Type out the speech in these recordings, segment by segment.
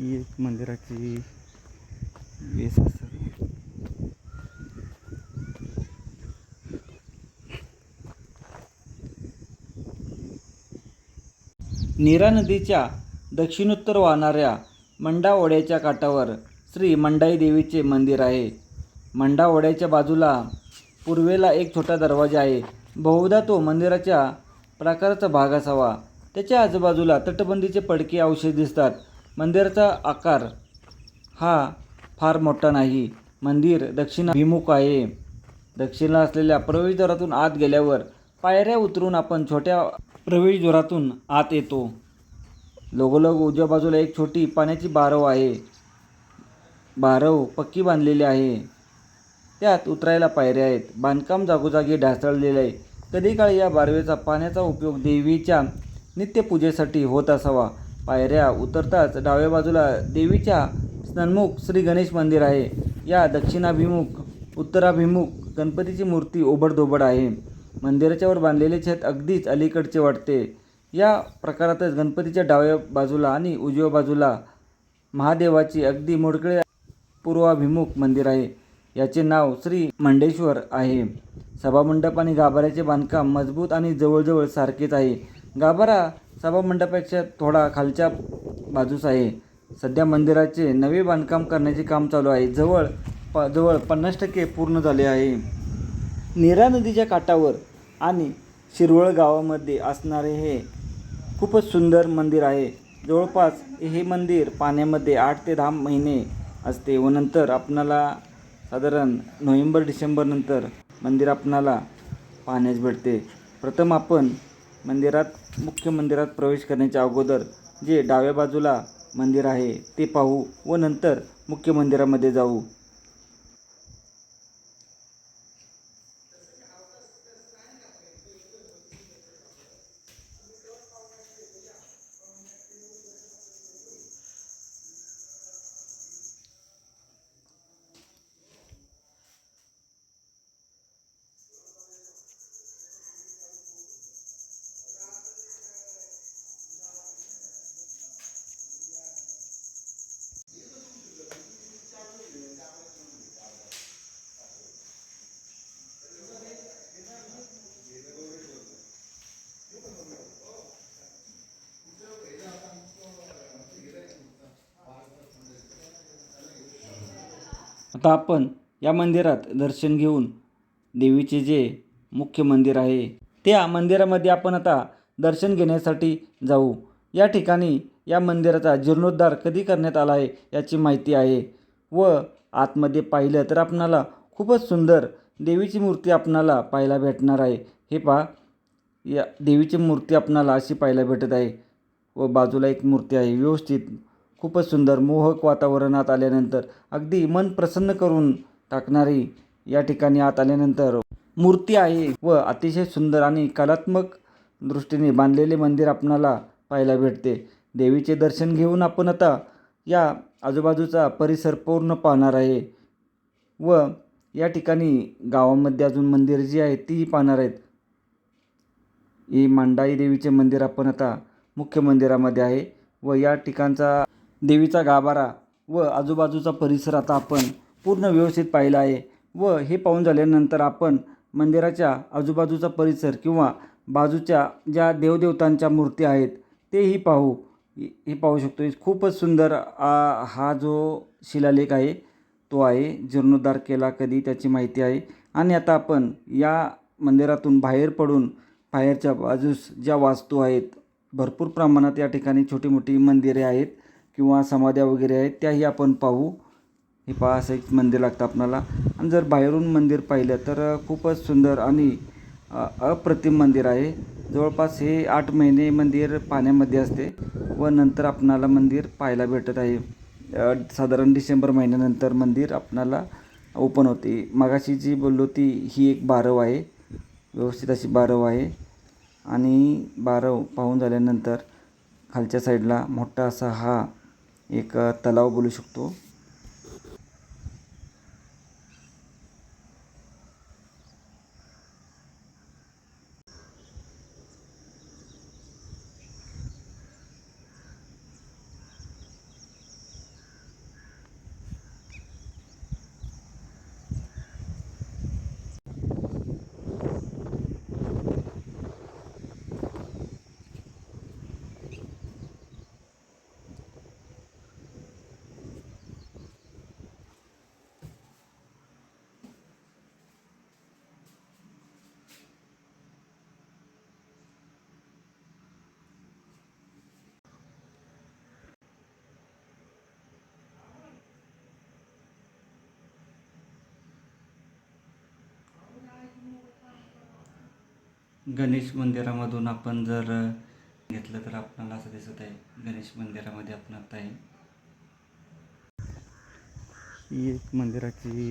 ही एक मंदिराची वेस असेल नीरा नदीच्या दक्षिणोत्तर वाहणाऱ्या मंडावड्याच्या काठावर श्री मंडाई देवीचे मंदिर आहे. मंडावड्याच्या बाजूला पूर्वेला एक छोटा दरवाजा आहे. बहुधा तो मंदिराच्या प्राकाराचा भाग असावा. त्याच्या आजूबाजूला तटबंदीचे पडके अवशेष दिसतात. मंदिराचा आकार हा फार मोठा नाही. मंदिर दक्षिणाभिमुख आहे. दक्षिणला असलेल्या प्रवेशद्वारातून आत गेल्यावर पायऱ्या उतरून आपण छोट्या प्रवेशद्वारातून आत येतो. लगोलग उजव्या बाजूला एक छोटी पाण्याची बारव आहे. बारव पक्की बांधलेली आहे. त्यात उतरायला पायऱ्या आहेत. बांधकाम जागोजागी ढासळलेले आहे. कधी काळी या बारवेचा पाण्याचा उपयोग देवीच्या नित्यपूजेसाठी होत असावा. पायऱ्या उतरताच डाव्या बाजूला देवीच्या सन्मुख श्री गणेश मंदिर आहे. या दक्षिणाभिमुख उत्तराभिमुख गणपतीची मूर्ती ओबडधोबड आहे. मंदिराच्या वर बांधलेले छत अगदीच अलीकडचे वाटते. या प्रकारातच गणपतीच्या डाव्या बाजूला आणि उजव्या बाजूला महादेवाची अगदी मोडकळे पूर्वाभिमुख मंदिर आहे. याचे नाव श्री मंडेश्वर आहे. सभामंडप आणि गाभाऱ्याचे बांधकाम मजबूत आणि जवळजवळ सारखेच आहे. गाभारा सभामंडपापेक्षा थोडा खालच्या बाजूस आहे. सध्या मंदिराचे नवे बांधकाम करण्याचे काम चालू आहे. जवळ प जवळ पन्नास टक्के पूर्ण झाले आहे. नीरा नदीच्या काठावर आणि शिरवळ गावामध्ये असणारे हे खूपच सुंदर मंदिर आहे. जवळपास हे मंदिर पाण्यामध्ये आठ ते दहा महिने असते व नंतर आपणाला साधारण नोव्हेंबर डिसेंबरनंतर मंदिर आपणाला पाहण्यास भेटते प्रथम आपण मंदिरात मुख्य मंदिरात प्रवेश करण्याच्या अगोदर जे डाव्या बाजूला मंदिर आहे ते पाहू व नंतर मुख्य मंदिरामध्ये जाऊ. आता आपण या मंदिरात दर्शन घेऊन देवीचे जे मुख्य मंदिर आहे त्या मंदिरामध्ये आपण आता दर्शन घेण्यासाठी जाऊ. या ठिकाणी या मंदिराचा जीर्णोद्धार कधी करण्यात आला आहे याची माहिती आहे व आतमध्ये पाहिलं तर आपणाला खूपच सुंदर देवीची मूर्ती आपणाला पाहायला भेटणार आहे. हे पहा या देवीची मूर्ती आपणाला अशी पाहायला भेटत आहे व बाजूला एक मूर्ती आहे व्यवस्थित खूपच सुंदर मोहक वातावरणात आल्यानंतर अगदी मन प्रसन्न करून टाकणारी या ठिकाणी आत आल्यानंतर मूर्ती आहे व अतिशय सुंदर आणि कलात्मक दृष्टीने बांधलेले मंदिर आपणाला पाहायला भेटते. देवीचे दर्शन घेऊन आपण आता या आजूबाजूचा परिसर पूर्ण पाहणार आहे व या ठिकाणी गावामध्ये अजून मंदिर जी आहेत तीही पाहणार आहेत. ही मांडाई देवीचे मंदिर आपण आता मुख्य मंदिरामध्ये आहे व या ठिकाणचा देवीचा गाभारा व आजूबाजूचा परिसर आता आपण पूर्ण व्यवस्थित पाहिला आहे व हे पाहून झाल्यानंतर आपण मंदिराच्या आजूबाजूचा परिसर किंवा बाजूच्या ज्या देवदेवतांच्या मूर्ती आहेत तेही पाहू. हे पाहू शकतो. खूपच सुंदर आ, हा जो शिलालेख आहे तो आहे. जीर्णोद्धार केला कधी त्याची माहिती आहे. आणि आता आपण या मंदिरातून बाहेर पडून बाहेरच्या बाजूस ज्या वास्तू आहेत भरपूर प्रमाणात या ठिकाणी छोटी मोठी मंदिरे आहेत. किंवा समाध्या वगैरे आहेत त्याही आपण पाहू. हे पहा असं एक मंदिर लागतं आपणाला. आणि जर बाहेरून मंदिर पाहिलं तर खूपच सुंदर आणि अप्रतिम मंदिर आहे. जवळपास हे आठ महिने मंदिर पाण्यामध्ये असते व नंतर आपणाला मंदिर पाहायला भेटत आहे. साधारण डिसेंबर महिन्यानंतर मंदिर आपणाला ओपन होते. मगाशी जी बोललो ती ही एक बारव आहे. व्यवस्थित अशी बारव आहे. आणि बारव पाहून झाल्यानंतर खालच्या साईडला मोठा असा हा एक तलाव बोलू शकतो. गणेश मंदिरामधून आपण जर घेतलं तर आपल्याला असं दिसत आहे गणेश मंदिरामध्ये आपण आता आहे. ही एक मंदिराची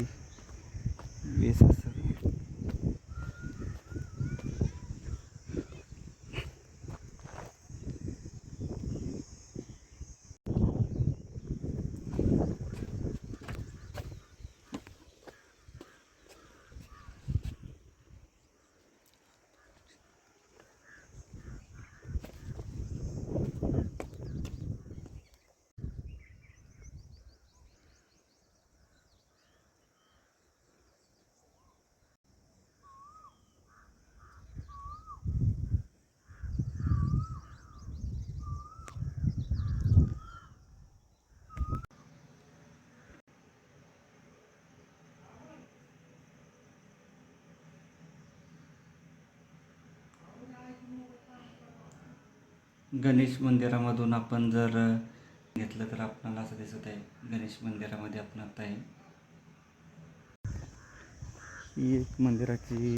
वेस असं गणेश मंदिरामधून आपण जर घेतलं तर आपल्याला असं दिसत आहे गणेश मंदिरामध्ये आपण आता आहे. ही एक मंदिराची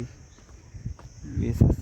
वेस असते.